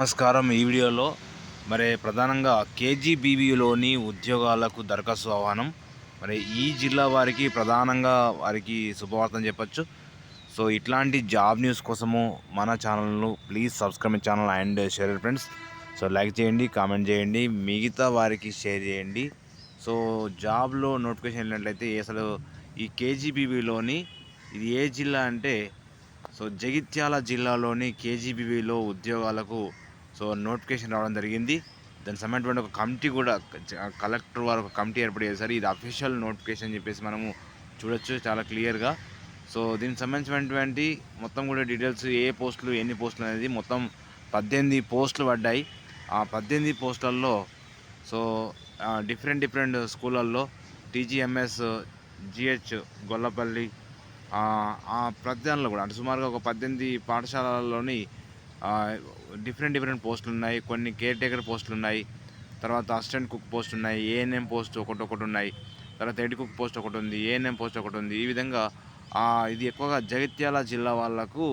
నమస్కారం. ఈ వీడియోలో మరి ప్రధానంగా కేజీబీవీలోని ఉద్యోగాలకు దరఖాస్తు ఆహ్వానం. మరి ఈ జిల్లా వారికి ప్రధానంగా వారికి శుభవార్తం చెప్పచ్చు. సో ఇట్లాంటి జాబ్ న్యూస్ కోసము మన ఛానల్ను please subscribe channel and share friends. So like చేయండి కామెంట్ చేయండి మిగతా వారికి షేర్ చేయండి. సో జాబ్లో నోటిఫికేషన్ వెళ్ళినట్లయితే అసలు ఈ కేజీబీవీలోని ఇది ఏ జిల్లా అంటే సో జగిత్యాల జిల్లాలోని కేజీబీవీలో ఉద్యోగాలకు సో నోటిఫికేషన్ రావడం జరిగింది. దానికి సంబంధించిన ఒక కమిటీ కూడా కలెక్టర్ వారు ఒక కమిటీ ఏర్పాటు చేశారు. ఇది అఫీషియల్ నోటిఫికేషన్ అని చెప్పేసి మనము చూడొచ్చు చాలా క్లియర్గా సో దీనికి సంబంధించినటువంటి మొత్తం కూడా డీటెయిల్స్ ఏ పోస్టులు ఎన్ని పోస్టులు అనేది మొత్తం పద్దెనిమిది పోస్టులు పడ్డాయి. ఆ పద్దెనిమిది పోస్టులలో సో డిఫరెంట్ డిఫరెంట్ స్కూళ్ళల్లో టీజీఎంఎస్ జిహెచ్ గొల్లపల్లి ఆ ప్రతిదానిలో కూడా అంటే సుమారుగా ఒక పద్దెనిమిది పాఠశాలలోని డిఫరెంట్ డిఫరెంట్ పోస్టులు ఉన్నాయి. కొన్ని కేర్ టేకర్ పోస్టులు ఉన్నాయి. తర్వాత అసిస్టెంట్ కుక్ పోస్ట్ ఉన్నాయి. ఏఎన్ఎం పోస్ట్ ఒకటి ఒకటి ఉన్నాయి. తర్వాత హెడ్ కుక్ పోస్ట్ ఒకటి ఉంది. ఏఎన్ఎం పోస్ట్ ఒకటి ఉంది. ఈ విధంగా ఇది ఎక్కువగా జగిత్యాల జిల్లా వాళ్ళకు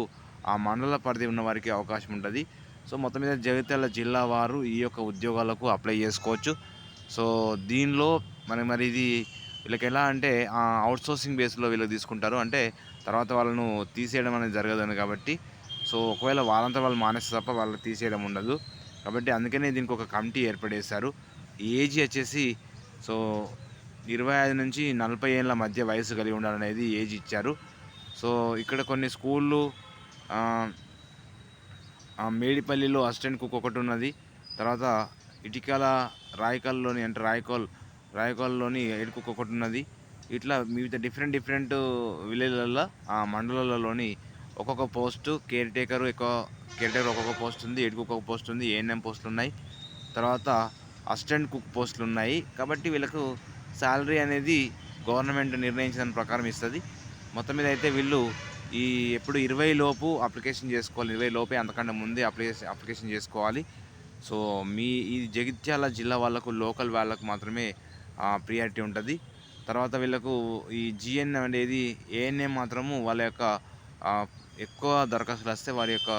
ఆ మండల పరిధి ఉన్న వారికి అవకాశం ఉంటుంది. సో మొత్తం మీద జగిత్యాల జిల్లా వారు ఈ యొక్క ఉద్యోగాలకు అప్లై చేసుకోవచ్చు. సో దీనిలో మరి మరి ఇది వీళ్ళకి ఎలా అంటే అవుట్ సోర్సింగ్ బేస్లో వీళ్ళు తీసుకుంటారు. అంటే తర్వాత వాళ్ళను తీసేయడం అనేది జరగదు కాబట్టి సో ఒకవేళ వాళ్ళంతా వాళ్ళు మానేస్తే తప్ప వాళ్ళు తీసేయడం ఉండదు. కాబట్టి అందుకనే దీనికి ఒక కమిటీ ఏర్పడేశారు. ఏజ్ వచ్చేసి సో ఇరవై ఐదు నుంచి నలభై ఏళ్ళ మధ్య వయసు కలిగి ఉండాలనేది ఏజ్ ఇచ్చారు. సో ఇక్కడ కొన్ని స్కూళ్ళు మేడిపల్లిలో అసిస్టెంట్ కుక్ ఒకటి ఉన్నది. తర్వాత ఇటికల రాయకల్లోని అంటే రాయకోల్ రాయకోల్లోని హెడ్ కుక్ ఒకటి ఉన్నది. ఇట్లా వివిధ డిఫరెంట్ డిఫరెంట్ విలేజ్లలో ఆ మండలాలలోని ఒక్కొక్క పోస్టు కేర్ టేకర్ ఎక్కువ కేర్ టేకర్ ఒక్కొక్క పోస్ట్ ఉంది హెడ్ ఒక్కొక్క పోస్ట్ ఉంది ఏఎన్ఎం పోస్టులు ఉన్నాయి. తర్వాత అసిస్టెంట్ కుక్ పోస్టులు ఉన్నాయి. కాబట్టి వీళ్ళకు శాలరీ అనేది గవర్నమెంట్ నిర్ణయించిన దాని ప్రకారం ఇస్తుంది. మొత్తం మీద అయితే వీళ్ళు ఈ ఎప్పుడు ఇరవై లోపు అప్లికేషన్ చేసుకోవాలి. ఇరవై లోపే అంతకంటే ముందే అప్లికేషన్ అప్లికేషన్ చేసుకోవాలి. సో మీ ఈ జగిత్యాల జిల్లా వాళ్ళకు లోకల్ వాళ్ళకు మాత్రమే ప్రియారిటీ ఉంటుంది. తర్వాత వీళ్ళకు ఈ జిఎన్ఎం అనేది ఏఎన్ఎం మాత్రము వాళ్ళ యొక్క ఎక్కువ దరఖాస్తులు వస్తే వారి యొక్క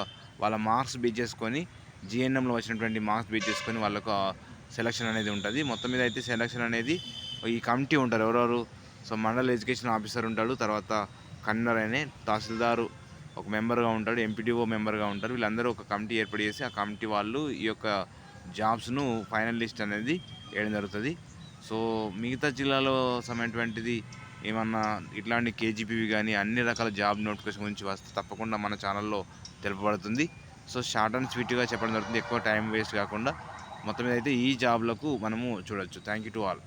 వాళ్ళ మార్క్స్ బీట్ చేసుకొని జిఎన్ఎంలో వచ్చినటువంటి మార్క్స్ బీట్ చేసుకొని వాళ్ళకు సెలక్షన్ అనేది ఉంటుంది. మొత్తం మీద అయితే సెలక్షన్ అనేది ఈ కమిటీ ఉంటారు. ఎవరెవరు సో మండల ఎడ్యుకేషన్ ఆఫీసర్ ఉంటాడు. తర్వాత కన్నర్ అనే తహసీల్దారు ఒక మెంబర్గా ఉంటాడు. ఎంపీటీఓ మెంబర్గా ఉంటారు. వీళ్ళందరూ ఒక కమిటీ ఏర్పాటు చేసి ఆ కమిటీ వాళ్ళు ఈ యొక్క జాబ్స్ను ఫైనల్ లిస్ట్ అనేది వేయడం జరుగుతుంది. సో మిగతా జిల్లాలో సమయటువంటిది ఏమన్నా ఇట్లాంటి కేజీపీవి కానీ అన్ని రకాల జాబ్ నోటిఫికేషన్ గురించి వస్తే తప్పకుండా మన ఛానల్లో తెలుపబడుతుంది. సో షార్ట్ అండ్ స్వీట్గా చెప్పడం జరుగుతుంది. ఎక్కువ టైం వేస్ట్ కాకుండా మొత్తం మీద అయితే ఈ జాబ్లకు మనము చూడొచ్చు. Thank you to all